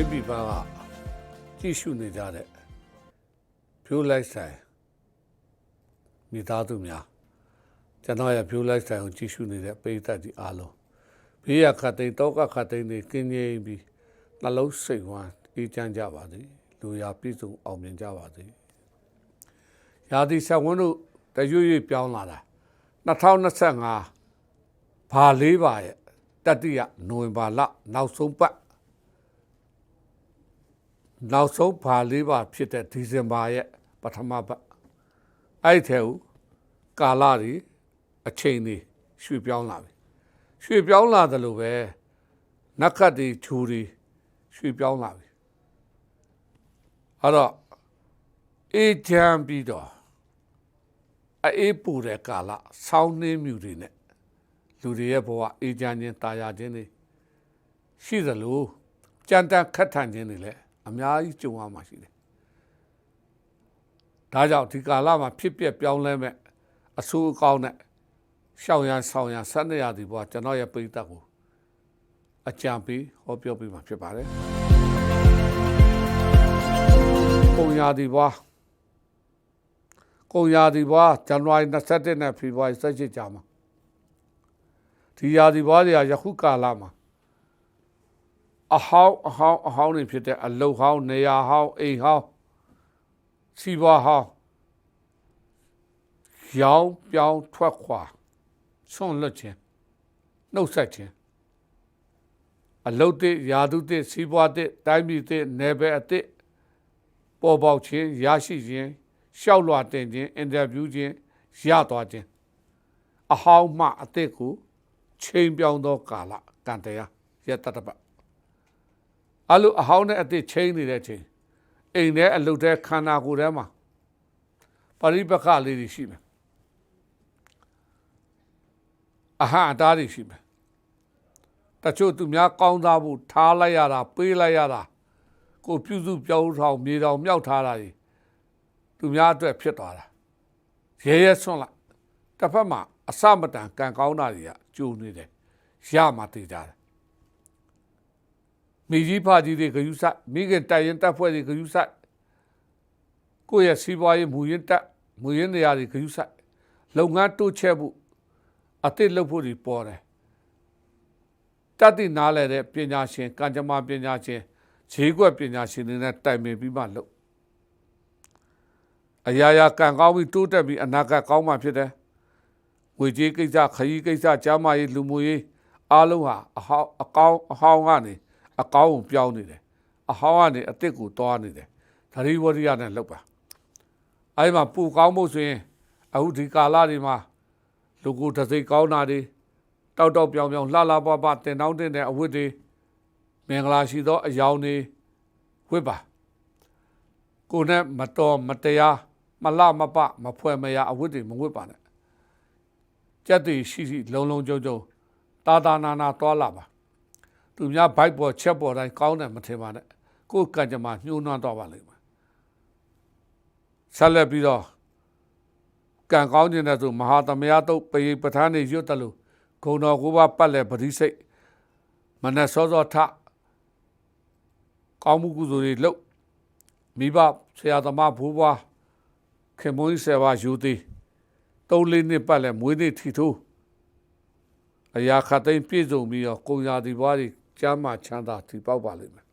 များကကြည့်ရှုနေကြတဲ့ View Lifestyle မိသားစုများကျွန်တော်ရဲ့ View Lifestyle ကိုကြည့်ရှုနေတဲ့ပရိသတ်ကြီးအားလုံးဘေးရခတ်သိမ်းတောကခတ်သိမ်းနေကင်းငြိမ်းပြီးနှလုံးစိတ်ဝမ်းအေးချမ်းကြပါစေလူရာပြည့်စုံအောင်မြင်ကြပါစေရာသီဆက်ဝန်းတို့တရွေ့ရွေ့ပြောင်းလာတာ2025ဘာလေးပါရဲ့တတိယနိုဝင်ဘာလနောက်ဆုံးပတ် နောက်ဆုံးဘာလေးပါဖြစ်တဲ့ဒီဇင်ဘာရဲ့ပထမပတ်အဲ့ဒီထဲကိုကာလတွေအချိန်တွေရွှေ့ပြောင်းလာပြီရွှေ့ပြောင်းလာတယ်လို့ပဲနက္ခတ်တွေခြူတွေရွှေ့ပြောင်းလာပြီအဲ့တော့အေးချမ်းပြီးတော့အေးပူတဲ့ကာလဆောင်းနှင်းမြူတွေနဲ့လူတွေရဲ့ဘဝအေးချမ်းခြင်းတာယာခြင်းတွေရှိသလိုကြမ်းတမ်းခက်ထန်ခြင်းတွေလည်း အများကြီးကြုံရမှာရှိတယ်ဒါကြောင့်ဒီကာလမှာဖြစ်ပျက်ပြောင်းလဲမဲ့အဆိုးအကောင်းနဲ့ရှောင်ရန်ဆောင်ရန်ဆက်နေရသည်ဘဝကျွန်တော်ရဲ့ပိဋကကိုအကြံပေးဟောပြောပေးမှာဖြစ်ပါတယ်ပုံရာဒီဘွားကုန်ရာဒီဘွားဇန်နဝါရီ27နဲ့ဖေဖော်ဝါရီ17ကြာမှာဒီရာဒီဘွားတွေကယခုကာလမှာ အဟောင်းအဟောင်းအဟောင်းတွေဖြစ်တဲ့အလုတ်ဟောင်းနေရာဟောင်းအိမ်ဟောင်းစီဘွားဟောင်းရောင်းပြောင်းထွက်ခွာဆွန့်လွတ်ခြင်းနှုတ်ဆက်ခြင်းအလုတ်တဲ့ယာတုတဲ့စီဘွားတဲ့တိုင်းပြည်တဲ့နယ်ပယ်အတဲ့ပေါ်ပေါက်ခြင်းရရှိခြင်းရှောက်လွှာတင်ခြင်းအင်တာဗျူးခြင်းရသွားခြင်းအဟောင်းမှအသက်ကိုချိန်ပြောင်းသောကာလကံတရားရတတပတ် အလိုအဟောင်းနဲ့အသက်ချိန်နေတဲ့အချိန်အိမ်ထဲအလုတ်ထဲခန္ဓာကိုယ်ထဲမှာပရိပခလေးတွေရှိမယ်အဟံအတားတွေရှိမယ်တချို့သူများကောင်းသားဖို့ထားလိုက်ရတာပေးလိုက်ရတာကိုပြုစုပြောင်းထောင်မြေတောင်မြောက်ထားတာကြီးသူများအတွက်ဖြစ်သွားတာရဲရဲဆွန့်လိုက်တစ်ဖက်မှာအစမတန်ကံကောင်းတာတွေကကြိုနေတယ်ရမှတည်ကြတယ် မိကြီးဖကြီးတွေဂယုဆိုင်မိခင်တိုင်ရင်တက်ဖွဲ့တွေဂယုဆိုင်ကိုယ့်ရဲ့စီးပွားရေးမူရင်းတက်မူရင်းနေရာတွေဂယုဆိုင်လုပ်ငန်းတိုးချဲ့ဖို့အသစ်လုပ်ဖို့တွေပေါ်တယ်တတ်သိနားလဲတဲ့ပညာရှင်ကံကြမ္မာပညာရှင်ဈေးကွက်ပညာရှင်တွေနဲ့တိုင်ပင်ပြီးမှလုပ်အရာရာကံကောင်းပြီးတိုးတက်ပြီးအနာဂတ်ကောင်းမှဖြစ်တယ်ငွေကြေးကိစ္စခရီးကိစ္စကြားမရေးလူမှုရေးအားလုံးဟာအဟောင်းအကောင်းအဟောင်းကနေ အကောင်းကိုပြောင်းနေတယ်အဟောင်းကနေအစ်စ်ကိုတွားနေတယ်သတိဝရိယနဲ့လုပ်ပါအဲဒီမှာပူကောင်းဖို့ဆိုရင်အခုဒီကာလတွေမှာလူကိုတစ်စိတ်ကောင်းတာတွေတောက်တောက်ပြောင်ပြောင်လှလှပပတင်တောင်းတင်တဲ့အဝတ်တွေမင်္ဂလာရှိသောအယောင်တွေဝတ်ပါကိုယ်နဲ့မတော်မတရားမလမပမဖွဲမရအဝတ်တွေမဝတ်ပါနဲ့ကြက်တွေရှိရှိလုံလုံကြုံကြုံတာတာနာနာတွာလာပါ သူများဘိုက်ပေါ်ချက်ပေါ်တိုင်းကောင်းတယ်မထင်ပါနဲ့ကိုယ်ကံကြမ္မာညှိုးနှွမ်းတော့ပါလိမ့်မယ်ဆက်လက်ပြီးတော့ကံကောင်းခြင်းတဲ့ဆိုမဟာသမယတုတ်ပေပဋ္ဌာန်းနေရွတ်တယ်လို့ဂုံတော်ကိုပါပတ်လဲပရိစိတ်မနစောစောထကောင်းမှုကုသိုလ်တွေလုပ်မိဘဆရာသမားဘိုးဘွားခင်မွေးဆယ်ပါယူသည်သုံးလေးနှစ်ပတ်လဲမွေးနေ့ထီထိုးအရာခတ်သိမ်းပြည့်စုံပြီးတော့ကုံရာဒီဘွားတွေ ကျမ်းမာချမ်းသာတည်ပေါက်ပါလိမ့်မယ်